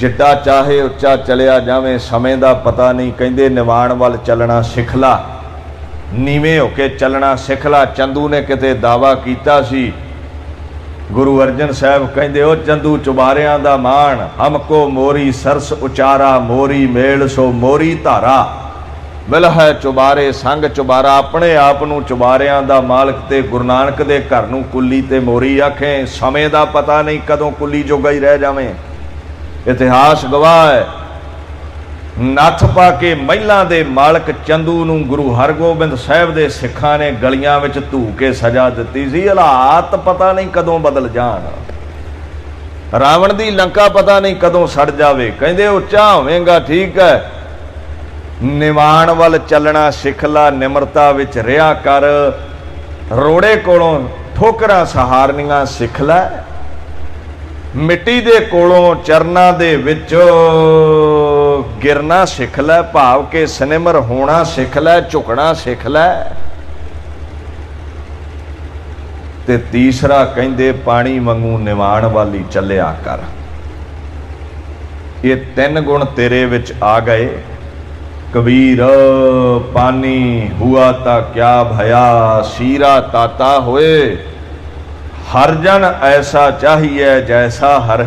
ਜਿੱਡਾ ਚਾਹੇ ਉੱਚਾ ਚਲਿਆ ਜਾਵੇਂ, ਸਮੇਂ ਦਾ ਪਤਾ ਨਹੀਂ। ਕਹਿੰਦੇ ਨਿਵਾਣ ਵੱਲ ਚੱਲਣਾ ਸਿੱਖ ਲਾ ਨੀਵੇਂ ਹੋ ਕੇ ਚੱਲਣਾ ਸਿੱਖ ਲਾ ਚੰਦੂ ਨੇ ਕਿਤੇ ਦਾਵਾ ਕੀਤਾ ਸੀ। ਗੁਰੂ ਅਰਜਨ ਸਾਹਿਬ ਕਹਿੰਦੇ, ਉਹ ਚੰਦੂ ਚੁਬਾਰਿਆਂ ਦਾ ਮਾਣ। ਹਮਕੋ ਮੋਰੀ ਸਰਸ ਉਚਾਰਾ, ਮੋਰੀ ਮੇਲ ਸੋ ਮੋਰੀ ਧਾਰਾ। ਮਿਲ ਹੈ ਚੁਬਾਰੇ, ਸੰਗ ਚੁਬਾਰਾ। ਆਪਣੇ ਆਪ ਨੂੰ ਚੁਬਾਰਿਆਂ ਦਾ ਮਾਲਕ ਤੇ ਗੁਰੂ ਨਾਨਕ ਦੇ ਘਰ ਨੂੰ ਕੁੱਲੀ ਤੇ ਮੋਰੀ ਆਖੇ। ਸਮੇਂ ਦਾ ਪਤਾ ਨਹੀਂ ਕਦੋਂ ਕੁੱਲੀ ਜੋਗਾ ਹੀ ਰਹਿ ਜਾਵੇਂ। ਇਤਿਹਾਸ ਗਵਾਹ ਹੈ। ਨੱਥ ਪਾ ਕੇ ਮਹਿਲਾਂ ਦੇ ਮਾਲਕ ਚੰਦੂ ਨੂੰ ਗੁਰੂ ਹਰਗੋਬਿੰਦ ਸਾਹਿਬ ਦੇ ਸਿੱਖਾਂ ਨੇ ਗਲੀਆਂ ਵਿੱਚ ਧੂ ਕੇ ਸਜ਼ਾ ਦਿੱਤੀ ਸੀ। ਹਾਲਾਤ ਪਤਾ ਨਹੀਂ ਕਦੋਂ ਬਦਲ ਜਾਣ। ਰਾਵਣ ਦੀ ਲੰਕਾ ਪਤਾ ਨਹੀਂ ਕਦੋਂ ਸੜ ਜਾਵੇ। ਕਹਿੰਦੇ ਉੱਚਾ ਹੋਵੇਂਗਾ, ਠੀਕ ਹੈ। ਨਿਵਾਣ ਵੱਲ ਚੱਲਣਾ ਸਿੱਖ ਲਾ ਨਿਮਰਤਾ ਵਿੱਚ ਰਿਹਾ ਕਰ। ਰੋੜੇ ਕੋਲੋਂ ਠੋਕਰਾਂ ਸਹਾਰਨੀਆਂ ਸਿੱਖ ਲੈ ਮਿੱਟੀ ਦੇ ਕੋਲੋਂ ਚਰਨਾਂ ਦੇ ਵਿੱਚ ਗਿਰਨਾ ਸਿੱਖ ਲੈ, ਭਾਵ ਕੇ ਸਿਨੇਮਰ ਹੋਣਾ ਸਿੱਖ ਲੈ, ਝੁਕਣਾ ਸਿੱਖ ਲੈ। ਤੇ ਤੀਸਰਾ ਕਹਿੰਦੇ, ਪਾਣੀ ਵਾਂਗੂ ਨਿਵਾਣ ਵਾਲੀ ਚੱਲਿਆ ਕਰ। ਇਹ ਤਿੰਨ ਗੁਣ ਤੇਰੇ ਵਿੱਚ ਆ ਗਏ। ਕਬੀਰ ਪਾਣੀ ਹੁਆ ਤਾਂ ਕਿਆ ਭਇਆ, ਸੀਰਾ ਤਾਤਾ ਹੋਏ। ਹਰ ਜਨ ਐਸਾ ਚਾਹੀਏ ਜੈਸਾ ਹਰ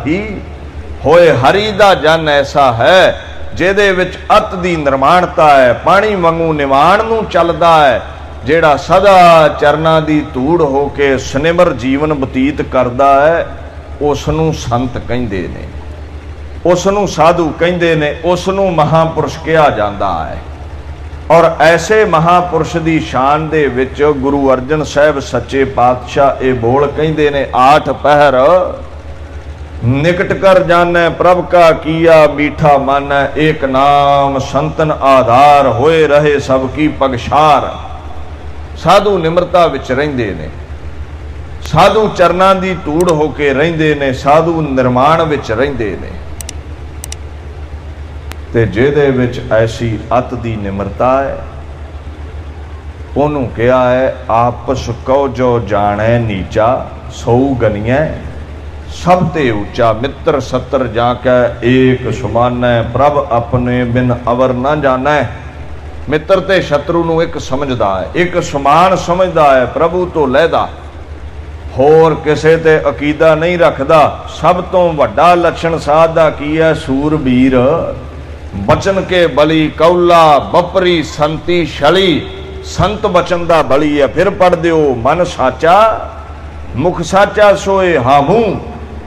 ਹੋਏ ਹਰੀ ਦਾ ਜਨ ਐਸਾ ਹੈ, ਜਿਹਦੇ ਵਿੱਚ ਅਤ ਦੀ ਨਿਰਮਾਣਤਾ ਹੈ, ਪਾਣੀ ਵਾਂਗੂ ਨਿਵਾਣ ਨੂੰ ਚੱਲਦਾ ਹੈ, ਜਿਹੜਾ ਸਦਾ ਚਰਨਾਂ ਦੀ ਧੂੜ ਹੋ ਕੇ ਸਨਿਮਰ ਜੀਵਨ ਬਤੀਤ ਕਰਦਾ ਹੈ ਉਸ ਨੂੰ ਸੰਤ ਕਹਿੰਦੇ ਨੇ। ਉਸ ਨੂੰ ਸਾਧੂ ਕਹਿੰਦੇ ਨੇ ਉਸ ਨੂੰ ਮਹਾਪੁਰਸ਼ ਕਿਹਾ ਜਾਂਦਾ ਹੈ। ਔਰ ਐਸੇ ਮਹਾਪੁਰਸ਼ ਦੀ ਸ਼ਾਨ ਦੇ ਵਿੱਚ ਗੁਰੂ ਅਰਜਨ ਸਾਹਿਬ ਸੱਚੇ ਪਾਤਸ਼ਾਹ ਇਹ ਬੋਲ ਕਹਿੰਦੇ ਨੇ, ਆਠ ਪਹਿਰ, ਨਿਕਟ ਕਰ ਜਾਣੈ ਪ੍ਰਭ ਕਾ ਕੀਆ ਮੀਠਾ ਮਾਨੈ, ਏਕ ਨਾਮ ਸੰਤਨ ਆਧਾਰ ਹੋਏ ਰਹੇ ਸਭ ਕੀ ਪਗਸ਼ਾਰ ਸਾਧੂ ਨਿਮਰਤਾ ਵਿੱਚ ਰਹਿੰਦੇ ਨੇ। ਸਾਧੂ ਚਰਨਾਂ ਦੀ ਧੂੜ ਹੋ ਕੇ ਰਹਿੰਦੇ ਨੇ, ਸਾਧੂ ਨਿਰਮਾਣ ਵਿੱਚ ਰਹਿੰਦੇ ਨੇ। ਤੇ ਜਿਹਦੇ ਵਿੱਚ ਐਸੀ ਅਤ ਦੀ ਨਿਮਰਤਾ ਹੈ। ਉਹਨੂੰ ਕਿਹਾ ਹੈ, ਆਪਸ ਕਉ ਜੋ ਜਾਣੈ ਨੀਚਾ ਸਉ ਗਨੀਐ। ਸਭ ਤੇ ਉੱਚਾ ਮਿੱਤਰ ਸੱਤਰ ਜਾ ਕੇ ਏਕ ਸੁਮਾਨੈ, ਪ੍ਰਭ ਆਪਣੇ ਬਿਨ ਅਵਰ ਨਾ ਜਾਣੈ। ਮਿੱਤਰ ਤੇ ਸ਼ਤਰੂ ਨੂੰ ਇੱਕ ਸਮਝਦਾ ਹੈ, ਇੱਕ ਸਮਾਨ ਸਮਝਦਾ ਹੈ, ਪ੍ਰਭੂ ਤੋਂ ਲੈਦਾ। ਹੋਰ ਕਿਸੇ ਤੇ ਅਕੀਦਾ ਨਹੀਂ ਰੱਖਦਾ। ਸਭ ਤੋਂ ਵੱਡਾ ਲੱਛਣ ਸਾਧ ਦਾ ਕੀ ਹੈ? ਸੂਰਬੀਰ। ਬਚਨ ਕੇ ਬਲੀ, ਕੌਲਾ, ਬਪਰੀ, ਸੰਤੀ, ਛਲੀ, ਸੰਤ ਬਚਨ ਦਾ ਬਲੀ ਹੈ। ਫਿਰ ਪੜ ਦਿਓ, ਮਨ ਸਾਚਾ, ਮੁਖ ਸਾਚਾ ਸੋਏ ਹਾਮੂ।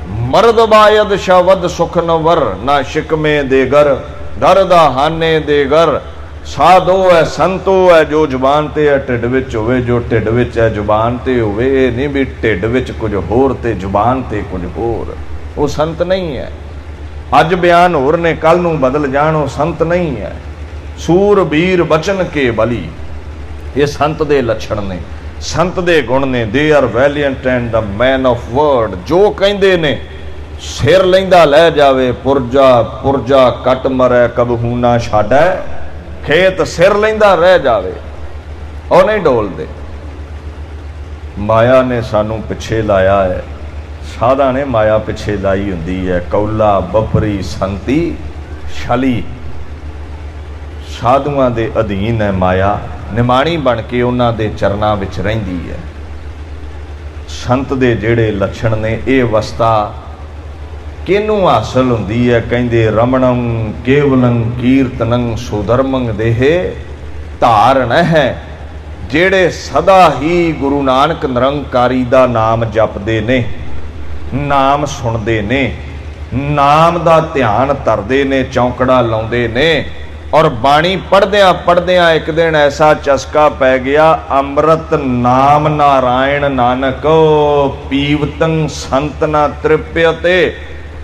ਮਰਦ ਬਾਇਦ ਸ਼ਵਦ ਸੁਖ ਨਵਰ ਨਾ ਸ਼ਿਕਮੇ ਦੇ ਗਰ ਦਰ ਦਾ ਹਾਨੇ ਦੇ ਗਰ ਸਾਧੋ ਹੈ ਸੰਤੋ ਹੈ ਜੋ ਜ਼ੁਬਾਨ ਤੇ ਹੈ ਢਿੱਡ ਵਿੱਚ ਹੋਵੇ, ਜੋ ਢਿੱਡ ਵਿੱਚ ਹੈ ਜ਼ੁਬਾਨ ਤੇ ਹੋਵੇ, ਇਹ ਨਹੀਂ ਵੀ ਢਿੱਡ ਵਿੱਚ ਕੁਝ ਹੋਰ ਤੇ ਜ਼ੁਬਾਨ ਤੇ ਕੁਝ ਹੋਰ। ਉਹ ਸੰਤ ਨਹੀਂ ਹੈ। ਅੱਜ ਬਿਆਨ ਹੋਰ ਨੇ ਕੱਲ ਨੂੰ ਬਦਲ ਜਾਣ ਉਹ ਸੰਤ ਨਹੀਂ ਹੈ। ਸੂਰਬੀਰ ਬਚਨ ਕੇ ਬਲੀ। ਇਹ ਸੰਤ ਦੇ ਲੱਛਣ ਨੇ, ਸੰਤ ਦੇ ਗੁਣ ਨੇ। They are valiant and the man of word ਜੋ ਕਹਿੰਦੇ ਨੇ, ਸਿਰ ਲੈਂਦਾ ਲੈ ਜਾਵੇ, ਪੁਰਜਾ ਪੁਰਜਾ ਕੱਟ ਮਰੈ ਕਬਹੂ ਨਾ ਛਾੜੈ। ਖੇਤ ਸਿਰ ਲੈਂਦਾ ਰਹਿ ਜਾਵੇ, ਉਹ ਨਹੀਂ ਡੋਲਦੇ। ਮਾਇਆ ਨੇ ਸਾਨੂੰ ਪਿੱਛੇ ਲਾਇਆ ਹੈ। ਸਾਧਾਂ ਨੇ ਮਾਇਆ ਪਿੱਛੇ ਲਾਈ ਹੁੰਦੀ ਹੈ। ਕੌਲਾ ਬਪਰੀ ਸੰਤੀ ਛਲੀ। ਸਾਧੂਆਂ ਦੇ ਅਧੀਨ ਹੈ ਮਾਇਆ। ਨਿਮਾਣੀ ਬਣ ਕੇ ਉਹਨਾਂ ਦੇ ਚਰਨਾਂ ਵਿੱਚ ਰਹਿੰਦੀ ਹੈ। ਸੰਤ ਦੇ ਜਿਹੜੇ ਲੱਛਣ ਨੇ, ਇਹ ਅਵਸਥਾ ਕਿਹਨੂੰ ਹਾਸਲ ਹੁੰਦੀ ਹੈ? ਕਹਿੰਦੇ, ਰਮਣੰ ਕੇਵਲੰ ਕੀਰਤਨੰ ਸੁਧਰਮੰ ਦੇਹੇ ਧਾਰਨ ਹੈ। ਜਿਹੜੇ ਸਦਾ ਹੀ ਗੁਰੂ ਨਾਨਕ ਨਿਰੰਕਾਰੀ ਦਾ ਨਾਮ ਜਪਦੇ ਨੇ। ਨਾਮ ਸੁਣਦੇ ਨੇ, ਨਾਮ ਦਾ ਧਿਆਨ ਧਰਦੇ ਨੇ, ਚੌਂਕੜਾ ਲਾਉਂਦੇ ਨੇ ਔਰ ਬਾਣੀ ਪੜਦਿਆਂ ਪੜਦਿਆਂ ਇੱਕ ਦਿਨ ਐਸਾ ਚਸਕਾ ਪੈ ਗਿਆ, ਅੰਮ੍ਰਿਤ ਨਾਮ ਨਾਰਾਇਣ ਨਾਨਕ, ਪੀਵਤੰ ਸੰਤ ਨਾ ਤ੍ਰਿਪਯਤੇ।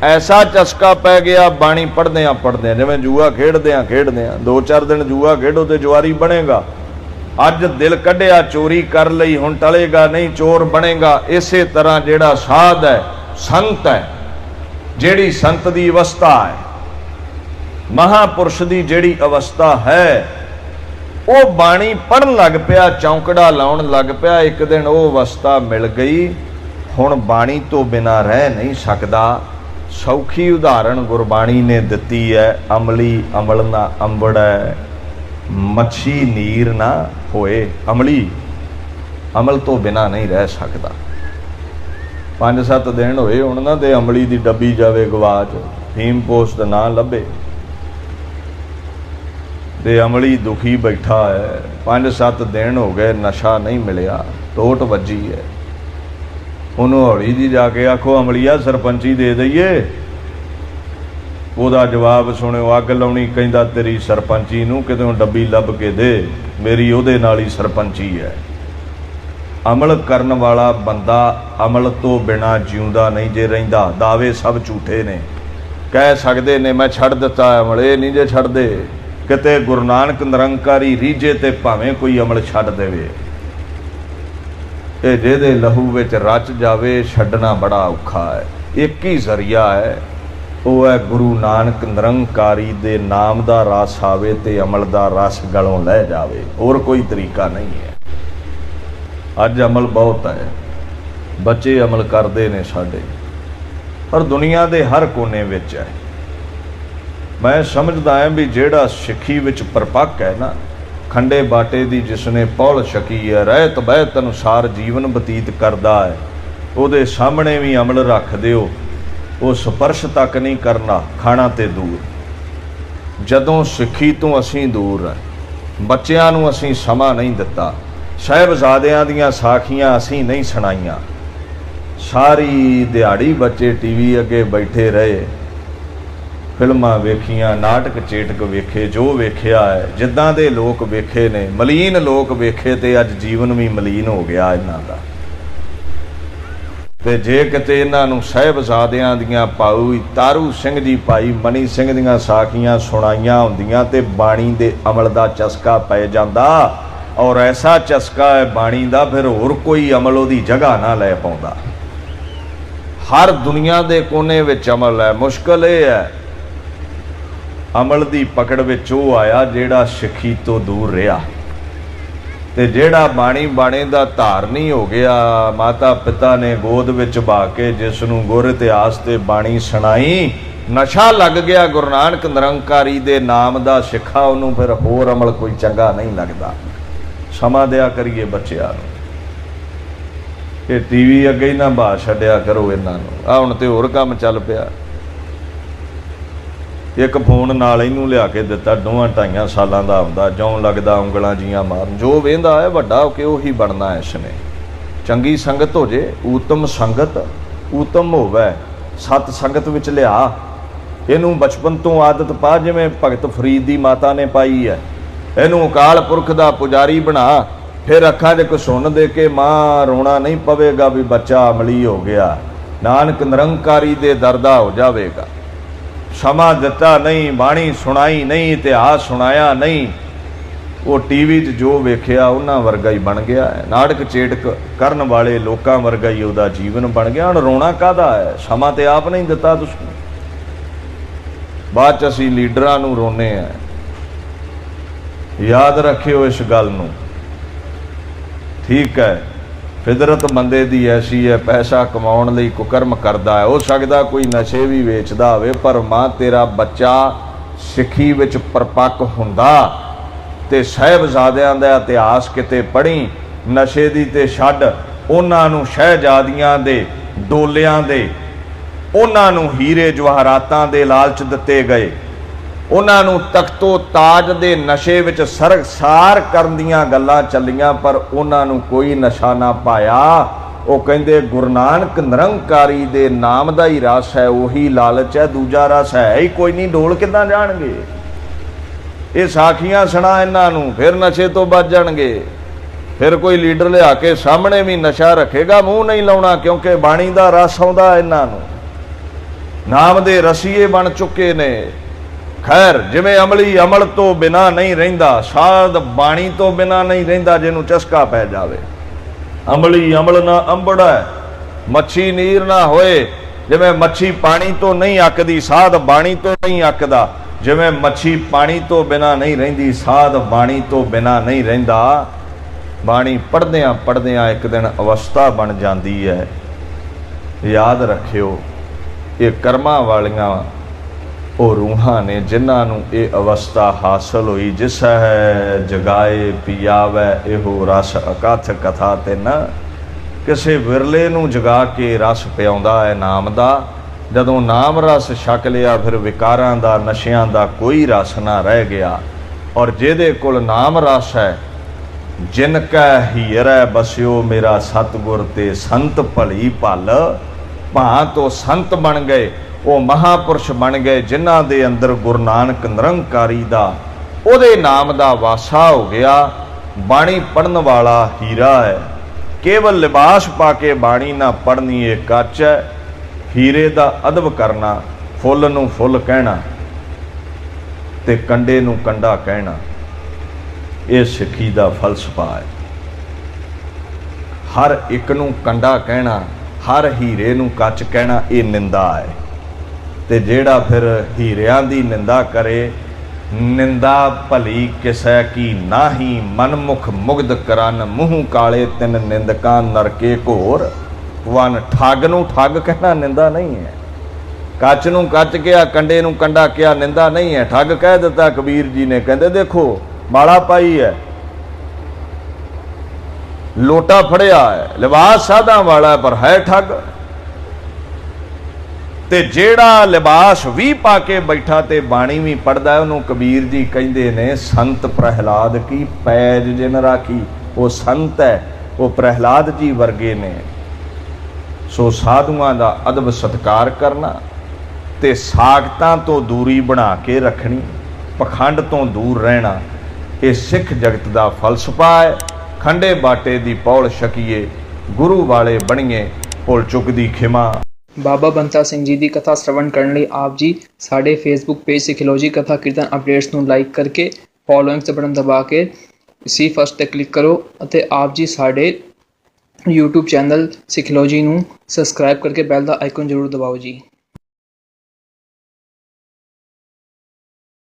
ਐਸਾ ਚਸਕਾ ਪੈ ਗਿਆ, ਬਾਣੀ ਪੜਦਿਆਂ ਪੜਦਿਆਂ ਜਿਵੇਂ ਜੂਆ ਖੇਡਦਿਆਂ ਖੇਡਦਿਆਂ, ਦੋ ਚਾਰ ਦਿਨ ਜੂਆ ਖੇਡੋ ਤੇ ਜੁਆਰੀ ਬਣੇਗਾ। ਅੱਜ ਦਿਲ ਕੱਢਿਆ, ਚੋਰੀ ਕਰ ਲਈ, ਹੁਣ ਟਲੇਗਾ, ਨਹੀਂ ਚੋਰ ਬਣੇਗਾ, ਇਸੇ ਤਰ੍ਹਾਂ ਜਿਹੜਾ ਸਾਧ ਹੈ ਸੰਤ ਹੈ, ਜਿਹੜੀ ਸੰਤ ਦੀ ਅਵਸਥਾ ਹੈ, ਮਹਾਪੁਰਸ਼ ਦੀ ਜਿਹੜੀ ਅਵਸਥਾ ਹੈ, ਉਹ ਬਾਣੀ ਪੜਨ ਲੱਗ ਪਿਆ, ਚੌਂਕੜਾ ਲਾਉਣ ਲੱਗ ਪਿਆ, ਇੱਕ ਦਿਨ ਉਹ ਅਵਸਥਾ ਮਿਲ ਗਈ। ਹੁਣ ਬਾਣੀ ਤੋਂ ਬਿਨਾ ਰਹਿ ਨਹੀਂ ਸਕਦਾ। ਸੌਖੀ ਉਦਾਹਰਣ ਗੁਰਬਾਣੀ ਨੇ ਦਿੱਤੀ ਹੈ, ਅਮਲੀ ਅਮਲ ਨਾ ਅੰਬੜੈ ਮੱਛੀ ਨੀਰ ਨਾ ਹੋਏ, ਅਮਲੀ ਅਮਲ ਤੋਂ ਬਿਨਾ ਨਹੀਂ ਰਹਿ ਸਕਦਾ। ਪੰਜ ਸੱਤ ਦਿਨ ਹੋਏ ਹੁਣ ਨਾ ਤੇ ਅਮਲੀ ਦੀ ਡੱਬੀ ਜਾਵੇ ਗਵਾਚ, ਫੀਮ ਪੋਸਟ ਨਾ ਲੱਭੇ। ਤੇ ਅਮਲੀ ਦੁਖੀ ਬੈਠਾ ਹੈ। ਪੰਜ ਸੱਤ ਦਿਨ ਹੋ ਗਏ, ਨਸ਼ਾ ਨਹੀਂ ਮਿਲਿਆ, ਟੋਟ ਵੱਜੀ ਹੈ। ਉਹਨੂੰ ਹੌਲੀ ਜੀ ਜਾ ਕੇ ਆਖੋ, ਅਮਲੀਆ, ਸਰਪੰਚੀ ਦੇ ਦਈਏ। ਉਹਦਾ ਜਵਾਬ ਸੁਣਿਓ, ਅੱਗ ਲਾਉਣੀ ਕਹਿੰਦਾ, ਤੇਰੀ ਸਰਪੰਚੀ ਨੂੰ ਕਿਤੇ ਡੱਬੀ ਲੱਭ ਕੇ ਦੇ, ਮੇਰੀ ਉਹਦੇ ਨਾਲ ਹੀ ਸਰਪੰਚੀ ਹੈ। ਅਮਲ ਕਰਨ ਵਾਲਾ ਬੰਦਾ ਅਮਲ ਤੋਂ ਬਿਨਾ ਜਿਉਂਦਾ ਨਹੀਂ ਜੇ ਰਹਿੰਦਾ। ਦਾਅਵੇ ਸਭ ਝੂਠੇ ਨੇ। ਕਹਿ ਸਕਦੇ ਨੇ, ਮੈਂ ਛੱਡ ਦਿੱਤਾ ਅਮਲ, ਇਹ ਨਹੀਂ ਜੇ ਛੱਡਦੇ। ਕਿਤੇ ਗੁਰੂ ਨਾਨਕ ਨਿਰੰਕਾਰੀ ਰੀਝੇ ਤੇ ਭਾਵੇਂ ਕੋਈ ਅਮਲ ਛੱਡ ਦੇਵੇ। ਇਹ ਜਿਹਦੇ ਲਹੂ ਵਿੱਚ ਰਚ ਜਾਵੇ, ਛੱਡਣਾ ਬੜਾ ਔਖਾ ਹੈ। ਇੱਕ ਹੀ ਜ਼ਰੀਆ ਹੈ, ਉਹ ਹੈ ਗੁਰੂ ਨਾਨਕ ਨਿਰੰਕਾਰੀ ਦੇ ਨਾਮ ਦਾ ਰਸ ਆਵੇ ਤੇ ਅਮਲ ਦਾ ਰਸ ਗਲੋਂ ਲੈ ਜਾਵੇ। ਹੋਰ ਕੋਈ ਤਰੀਕਾ ਨਹੀਂ ਹੈ। ਅੱਜ ਅਮਲ ਬਹੁਤ ਹੈ। ਬੱਚੇ ਅਮਲ ਕਰਦੇ ਨੇ ਸਾਡੇ। ਪਰ ਦੁਨੀਆ ਦੇ ਹਰ ਕੋਨੇ ਵਿੱਚ ਹੈ। ਮੈਂ ਸਮਝਦਾ ਹਾਂ ਵੀ ਜਿਹੜਾ ਸਿੱਖੀ ਵਿੱਚ ਪਰਪੱਕ ਹੈ ਨਾ, ਖੰਡੇ ਬਾਟੇ ਦੀ ਜਿਸਨੇ ਪੌਲ ਛਕੀ ਹੈ, ਰਹਿਤ ਬਹਿਤ ਅਨੁਸਾਰ ਜੀਵਨ ਬਤੀਤ ਕਰਦਾ ਹੈ, ਉਹਦੇ ਸਾਹਮਣੇ ਵੀ ਅਮਲ ਰੱਖ ਦਿਓ। ਉਹ ਸਪਰਸ਼ ਤੱਕ ਨਹੀਂ ਕਰਨਾ, ਖਾਣਾ ਤੇ ਦੂਰ। ਜਦੋਂ ਸਿੱਖੀ ਤੋਂ ਅਸੀਂ ਦੂਰ ਹੈ, ਬੱਚਿਆਂ ਨੂੰ ਅਸੀਂ ਸਮਾਂ ਨਹੀਂ ਦਿੱਤਾ। ਸਾਹਿਬਜ਼ਾਦਿਆਂ ਦੀਆਂ ਸਾਖੀਆਂ ਅਸੀਂ ਨਹੀਂ ਸੁਣਾਈਆਂ। ਸਾਰੀ ਦਿਹਾੜੀ ਬੱਚੇ ਟੀਵੀ ਅੱਗੇ ਬੈਠੇ ਰਹੇ। ਫਿਲਮਾਂ ਵੇਖੀਆਂ, ਨਾਟਕ ਚੇਟਕ ਵੇਖੇ, ਜੋ ਵੇਖਿਆ ਹੈ, ਜਿੱਦਾਂ ਦੇ ਲੋਕ ਵੇਖੇ ਨੇ, ਮਲੀਨ ਲੋਕ ਵੇਖੇ ਤੇ ਅੱਜ ਜੀਵਨ ਵੀ ਮਲੀਨ ਹੋ ਗਿਆ ਇਹਨਾਂ ਦਾ। ਤੇ ਜੇ ਕਿਤੇ ਇਹਨਾਂ ਨੂੰ ਸਹਿਬਜ਼ਾਦਿਆਂ ਦੀਆਂ ਪਾਉ ਤਾਰੂ ਸਿੰਘ ਜੀ ਭਾਈ, ਮਨੀ ਸਿੰਘ ਦੀਆਂ ਸਾਖੀਆਂ ਸੁਣਾਈਆਂ ਹੁੰਦੀਆਂ ਤੇ ਬਾਣੀ ਦੇ ਅਮਲ ਦਾ ਚਸਕਾ ਪੈ ਜਾਂਦਾ ਔਰ ਐਸਾ ਚਸਕਾ ਹੈ ਬਾਣੀ ਦਾ, ਫਿਰ ਹੋਰ ਕੋਈ ਅਮਲ ਉਹਦੀ ਜਗ੍ਹਾ ਨਾ ਲੈ ਪਾਉਂਦਾ। ਹਰ ਦੁਨੀਆ ਦੇ ਕੋਨੇ ਵਿੱਚ ਅਮਲ ਹੈ। ਮੁਸ਼ਕਲ ਇਹ ਹੈ, ਅਮਲ ਦੀ ਪਕੜ ਵਿੱਚ ਉਹ ਆਇਆ ਜਿਹੜਾ ਸਿੱਖੀ ਤੋਂ ਦੂਰ ਰਿਹਾ। ਤੇ ਜਿਹੜਾ ਬਾਣੀ ਬਾਣੇ ਦਾ ਧਾਰਨੀ ਹੋ ਗਿਆ, ਮਾਤਾ ਪਿਤਾ ਨੇ ਗੋਦ ਵਿੱਚ ਬਾ ਕੇ ਜਿਸ ਨੂੰ ਗੁਰ ਇਤਿਹਾਸ ਤੇ ਬਾਣੀ ਸੁਣਾਈ, ਨਸ਼ਾ ਲੱਗ ਗਿਆ। ਗੁਰੂ ਨਾਨਕ ਨਿਰੰਕਾਰੀ ਦੇ ਨਾਮ ਦਾ ਸਿੱਖਾ ਉਹਨੂੰ ਫਿਰ ਹੋਰ ਅਮਲ ਕੋਈ ਚੰਗਾ ਨਹੀਂ ਲੱਗਦਾ। ਸਮਾਂ ਦਿਆ ਕਰੀਏ ਬੱਚਿਆਂ ਨੂੰ। ਇਹ ਟੀਵੀ ਅੱਗੇ ਹੀ ਨਾ ਬਾ ਛੱਡਿਆ ਕਰੋ ਇਹਨਾਂ ਨੂੰ। ਆ ਹੁਣ ਤੇ ਹੋਰ ਕੰਮ ਚੱਲ ਪਿਆ। ਇੱਕ ਫੋਨ ਨਾਲ ਇਹਨੂੰ ਲਿਆ ਕੇ ਦਿੱਤਾ ਦੋਵਾਂ ਢਾਈਆਂ ਸਾਲਾਂ ਦਾ ਆਉਂਦਾ ਜਿਉਂ ਲੱਗਦਾ ਉਂਗਲਾਂ ਜੀਆਂ ਮਾਰਨ। ਜੋ ਵੇਂਦਾ ਹੈ ਵੱਡਾ ਹੋ ਕੇ ਉਹੀ ਬਣਨਾ ਇਸਨੇ। ਚੰਗੀ ਸੰਗਤ ਹੋ ਜੇ, ਊਤਮ ਸੰਗਤ, ਊਤਮ ਹੋਵੇ, ਸਤ ਸੰਗਤ ਵਿੱਚ ਲਿਆ। ਇਹਨੂੰ ਬਚਪਨ ਤੋਂ ਆਦਤ ਪਾ, ਜਿਵੇਂ ਭਗਤ ਫਰੀਦ ਦੀ ਮਾਤਾ ਨੇ ਪਾਈ ਹੈ। ਇਹਨੂੰ ਅਕਾਲ ਪੁਰਖ ਦਾ ਪੁਜਾਰੀ ਬਣਾ। ਫਿਰ ਅੱਖਾਂ 'ਚ ਸੁਣ ਦੇ ਕੇ ਮਾਂ ਰੋਣਾ ਨਹੀਂ ਪਵੇਗਾ ਵੀ ਬੱਚਾ ਅਮਲੀ ਹੋ ਗਿਆ। ਨਾਨਕ ਨਿਰੰਕਾਰੀ ਦੇ ਦਰਦਾ ਹੋ ਜਾਵੇਗਾ। ਸਮਾਂ ਦਿੱਤਾ ਨਹੀਂ, ਬਾਣੀ ਸੁਣਾਈ ਨਹੀਂ, ਇਤਿਹਾਸ ਸੁਣਾਇਆ ਨਹੀਂ। ਉਹ ਟੀਵੀ 'ਚ ਜੋ ਵੇਖਿਆ ਉਹਨਾਂ ਵਰਗਾ ਹੀ ਬਣ ਗਿਆ ਹੈ। ਨਾਟਕ ਚੇਟਕ ਕਰਨ ਵਾਲੇ ਲੋਕਾਂ ਵਰਗਾ ਹੀ ਉਹਦਾ ਜੀਵਨ ਬਣ ਗਿਆ। ਹੁਣ ਰੋਣਾ ਕਾਦਾ ਹੈ? ਸਮਾਂ ਤੇ ਆਪ ਨਹੀਂ ਦਿੱਤਾ ਤੁਸੀਂ। ਬਾਅਦ ਚ ਅਸੀਂ ਲੀਡਰਾਂ ਨੂੰ ਰੋਨੇ ਆ ਯਾਦ ਰੱਖਿਓ ਇਸ ਗੱਲ ਨੂੰ। ਠੀਕ ਹੈ ਫਿਦਰਤ ਬੰਦੇ ਦੀ ਐਸੀ ਹੈ, ਪੈਸਾ ਕਮਾਉਣ ਲਈ ਕੁਕਰਮ ਕਰਦਾ ਹੈ, ਹੋ ਸਕਦਾ ਕੋਈ ਨਸ਼ੇ ਵੀ ਵੇਚਦਾ ਹੋਵੇ, ਪਰ ਮਾਂ ਤੇਰਾ ਬੱਚਾ ਸਿੱਖੀ ਵਿੱਚ ਪਰਪੱਕ ਹੁੰਦਾ ਤੇ ਸਹਿਬਜ਼ਾਦਿਆਂ ਦਾ ਇਤਿਹਾਸ ਕਿਤੇ ਪੜ੍ਹੀ, ਨਸ਼ੇ ਦੀ ਤੇ ਛੱਡ, ਉਹਨਾਂ ਨੂੰ ਸ਼ਹਿਜ਼ਾਦੀਆਂ ਦੇ, ਡੋਲਿਆਂ ਦੇ, ਉਹਨਾਂ ਨੂੰ ਹੀਰੇ ਜਵਾਹਰਾਤਾਂ ਦੇ ਲਾਲਚ ਦਿੱਤੇ ਗਏ। ਉਹਨਾਂ ਨੂੰ ਤਖਤੋ ਤਾਜ ਦੇ ਨਸ਼ੇ ਵਿੱਚ ਸਰਗਸਾਰ ਕਰਨ ਦੀਆਂ ਗੱਲਾਂ ਚੱਲੀਆਂ, ਪਰ ਉਹਨਾਂ ਨੂੰ ਕੋਈ ਨਸ਼ਾ ਨਾ ਪਾਇਆ। ਉਹ ਕਹਿੰਦੇ, ਗੁਰੂ ਨਾਨਕ ਨਿਰੰਕਾਰੀ ਦੇ ਨਾਮ ਦਾ ਹੀ ਰਸ ਹੈ, ਉਹੀ ਲਾਲਚ ਹੈ, ਦੂਜਾ ਰਸ ਹੈ ਹੀ ਕੋਈ ਨਹੀਂ, ਢੋਲ ਕਿੱਦਾਂ ਜਾਣਗੇ? ਇਹ ਸਾਖੀਆਂ ਸੁਣਾ ਇਹਨਾਂ ਨੂੰ, ਫਿਰ ਨਸ਼ੇ ਤੋਂ ਬਚ ਜਾਣਗੇ। ਫਿਰ ਕੋਈ ਲੀਡਰ ਲਿਆ ਕੇ ਸਾਹਮਣੇ ਵੀ ਨਸ਼ਾ ਰੱਖੇਗਾ, ਮੂੰਹ ਨਹੀਂ ਲਾਉਣਾ, ਕਿਉਂਕਿ ਬਾਣੀ ਦਾ ਰਸ ਆਉਂਦਾ ਇਹਨਾਂ ਨੂੰ। ਨਾਮ ਦੇ ਰਸੀਏ ਬਣ ਚੁੱਕੇ ਨੇ। ਖੈਰ, ਜਿਵੇਂ ਅਮਲੀ ਅਮਲ ਤੋਂ ਬਿਨਾ ਨਹੀਂ ਰਹਿੰਦਾ, ਸਾਧ ਬਾਣੀ ਤੋਂ ਬਿਨਾ ਨਹੀਂ ਰਹਿੰਦਾ ਜਿਹਨੂੰ ਚਸਕਾ ਪੈ ਜਾਵੇ। ਅਮਲੀ ਅਮਲ ਨਾ ਅੰਬੜਾ, ਮੱਛੀ ਨੀਰ ਨਾ ਹੋਏ। ਜਿਵੇਂ ਮੱਛੀ ਪਾਣੀ ਤੋਂ ਨਹੀਂ ਅੱਕਦੀ, ਸਾਧ ਬਾਣੀ ਤੋਂ ਨਹੀਂ ਅੱਕਦਾ। ਜਿਵੇਂ ਮੱਛੀ ਪਾਣੀ ਤੋਂ ਬਿਨਾ ਨਹੀਂ ਰਹਿੰਦੀ, ਸਾਧ ਬਾਣੀ ਤੋਂ ਬਿਨਾ ਨਹੀਂ ਰਹਿੰਦਾ। ਬਾਣੀ ਪੜਦਿਆਂ ਪੜਦਿਆਂ ਇੱਕ ਦਿਨ ਅਵਸਥਾ ਬਣ ਜਾਂਦੀ ਹੈ। ਯਾਦ ਰੱਖਿਓ, ਇਹ ਕਰਮਾਂ ਵਾਲੀਆਂ ਉਹ ਰੂਹਾਂ ਨੇ ਜਿਨ੍ਹਾਂ ਨੂੰ ਇਹ ਅਵਸਥਾ ਹਾਸਲ ਹੋਈ, ਜਿਸ ਹੈ ਜਗਾਏ ਪਿਆਵੈ, ਇਹੋ ਰਸ ਅਕਥ ਕਥਾ ਤੇ ਨਾ। ਕਿਸੇ ਵਿਰਲੇ ਨੂੰ ਜਗਾ ਕੇ ਰਸ ਪਿਆਉਂਦਾ ਹੈ ਨਾਮ ਦਾ। ਜਦੋਂ ਨਾਮ ਰਸ ਛਕ ਲਿਆ, ਫਿਰ ਵਿਕਾਰਾਂ ਦਾ, ਨਸ਼ਿਆਂ ਦਾ ਕੋਈ ਰਸ ਨਾ ਰਹਿ ਗਿਆ। ਔਰ ਜਿਹਦੇ ਕੋਲ ਨਾਮ ਰਸ ਹੈ, ਜਿਨ ਕੈ ਹੀਰੈ ਬਸਿਓ ਮੇਰਾ ਸਤਗੁਰ ਤੇ ਸੰਤ ਭਲੀ ਭਲ ਭਾਂ ਤੋਂ ਸੰਤ ਬਣ ਗਏ। ਉਹ ਮਹਾਪੁਰਸ਼ ਬਣ ਗਏ, ਜਿਨ੍ਹਾਂ ਦੇ ਅੰਦਰ ਗੁਰੂ ਨਾਨਕ ਨਿਰੰਕਾਰੀ ਦਾ, ਉਹਦੇ ਨਾਮ ਦਾ ਵਾਸਾ ਹੋ ਗਿਆ, ਬਾਣੀ ਪੜਨ ਵਾਲਾ ਹੀਰਾ ਹੈ। ਕੇਵਲ ਲਿਬਾਸ ਪਾ ਕੇ ਬਾਣੀ ਨਾ ਪੜਨੀ ਇਹ ਕੱਚ ਹੈ। ਹੀਰੇ ਦਾ ਅਦਬ ਕਰਨਾ, ਫੁੱਲ ਨੂੰ ਫੁੱਲ ਕਹਿਣਾ ਤੇ ਕੰਡੇ ਨੂੰ ਕੰਡਾ ਕਹਿਣਾ, ਇਹ ਸਿੱਖੀ ਦਾ ਫਲਸਫਾ ਹੈ। ਹਰ ਇੱਕ ਨੂੰ ਕੰਡਾ ਕਹਿਣਾ, ਹਰ ਹੀਰੇ ਨੂੰ ਕੱਚ ਕਹਿਣਾ, ਇਹ ਨਿੰਦਾ ਹੈ। ਤੇ ਜਿਹੜਾ ਫਿਰ ਹੀਰਿਆਂ ਦੀ ਨਿੰਦਾ ਕਰੇ, ਨਿੰਦਾ ਭਲੀ ਕਿਸੈ ਕੀ ਨਾਹੀ ਮਨਮੁਖ ਮੁਗਦ ਕਰਨ, ਮੂੰਹ ਕਾਲੇ ਤਿੰਨ ਨਿੰਦਕਾਂ ਨਰਕੇ ਘੋਰ। ਵਨ ਠੱਗ ਨੂੰ ਠੱਗ ਕਹਿਣਾ ਨਿੰਦਾ ਨਹੀਂ ਹੈ। ਕੱਚ ਨੂੰ ਕੱਚ ਕਿਹਾ, ਕੰਡੇ ਨੂੰ ਕੰਡਾ ਕਿਹਾ, ਨਿੰਦਾ ਨਹੀਂ ਹੈ। ਠੱਗ ਕਹਿ ਦਿੱਤਾ, ਕਬੀਰ ਜੀ ਨੇ ਕਹਿੰਦੇ, ਦੇਖੋ, ਮਾਲਾ ਪਾਈ ਹੈ। ਲੋਟਾ ਫੜਿਆ ਹੈ, ਲਿਬਾਸ ਸਾਧਾਂ ਵਾਲਾ ਪਰ ਹੈ ਠੱਗ। ਤੇ ਜਿਹੜਾ ਲਿਬਾਸ ਵੀ ਪਾ ਕੇ ਬੈਠਾ ਤੇ ਬਾਣੀ ਵੀ ਪੜਦਾ ਉਹਨੂੰ ਕਬੀਰ ਜੀ ਕਹਿੰਦੇ ਨੇ, ਸੰਤ ਪ੍ਰਹਿਲਾਦ ਕੀ ਪੈਜ ਜਿਨ ਰਾਖੀ, ਉਹ ਸੰਤ ਹੈ, ਉਹ ਪ੍ਰਹਿਲਾਦ ਜੀ ਵਰਗੇ ਨੇ। ਸੋ ਸਾਧੂਆਂ ਦਾ ਅਦਬ ਸਤਕਾਰ ਕਰਨਾ ਤੇ ਸਾਖਤਾਂ ਤੋਂ ਦੂਰੀ ਬਣਾ ਕੇ ਰੱਖਣੀ, ਪਖੰਡ ਤੋਂ ਦੂਰ ਰਹਿਣਾ, ਇਹ ਸਿੱਖ ਜਗਤ ਦਾ ਫਲਸਫਾ ਹੈ। ਖੰਡੇ ਬਾਟੇ ਦੀ ਪੌਲ ਛਕੀਏ, ਗੁਰੂ ਵਾਲੇ ਬਣੀਏ ਭੁੱਲ ਚੁੱਕ ਦੀ ਖਿਮਾ। ਬਾਬਾ ਬੰਤਾ ਸਿੰਘ ਜੀ ਦੀ ਕਥਾ ਸ਼ਰਵਣ ਕਰਨ ਲਈ ਆਪ ਜੀ ਸਾਡੇ Facebook page Sikhology Katha Kirtan updates ਨੂੰ ਲਾਈਕ ਕਰਕੇ ਫੋਲੋਇੰਗ ਤੇ ਬਟਨ ਦਬਾ ਕੇ ਸੀ ਫਸਟ ਤੇ ਕਲਿੱਕ ਕਰੋ ਅਤੇ ਆਪ ਜੀ ਸਾਡੇ YouTube ਚੈਨਲ ਸਿਖਲੋਜੀ ਨੂੰ ਸਬਸਕ੍ਰਾਈਬ ਕਰਕੇ ਬੈਲ ਦਾ ਆਈਕਨ ਜ਼ਰੂਰ ਦਬਾਓ ਜੀ।